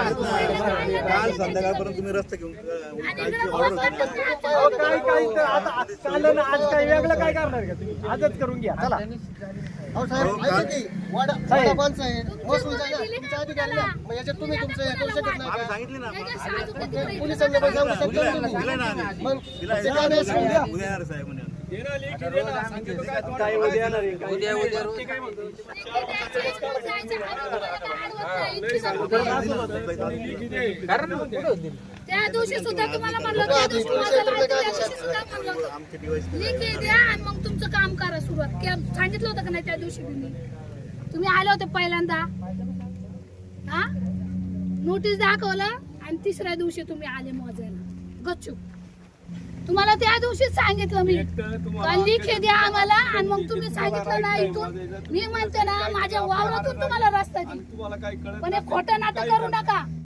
काल संध्याकाळपर्यंत तुम्ही रस्ता घेऊन कालची ऑर्डर काय काय तर आता चाललं ना आज काय वेगळं काय करणार का तुम्ही? आजच करून घ्या चला. अहो साहेब ऐका की वाडा साहेब. वाडा माणसं आहे महसूल जागा तुमचा अधिकार ना? मग याच्यात तुम्ही तुमचं हे करू शकत नाही आम्ही का? सांगितले ना. पोलिसांना पण सांगू शकता तुम्ही. मग. उद्या येणार साहेब म्हणे. काय उद्या येणार उद्या उद्या. त्या दिवशी सुद्धा तुम्हाला म्हणलं त्या दिवशी माझं लावलं, त्या दिवशी सुद्धा म्हणलं होतं. आमचे डिवाइस लिखी द्या आणि मग तुमचं काम करा सुरुवात. के- सांगितलं होतं का नाही त्या दिवशी तुम्ही? तुम्ही आले होते पहिल्यांदा. हा? नोटीस दाखवलं आणि तिसऱ्या दिवशी तुम्ही आले मोजायला. गच्चू. तुम्हाला त्या दिवशीच सांगितलं मी. लिखी द्या आम्हाला आणि मग तुम्ही सांगितलं ना इथून. मी म्हणते ना माझ्या वावरातून तुम्हाला रस्ता दे तुम्हाला काय कळत पण हे खोटं नाटक करू नका.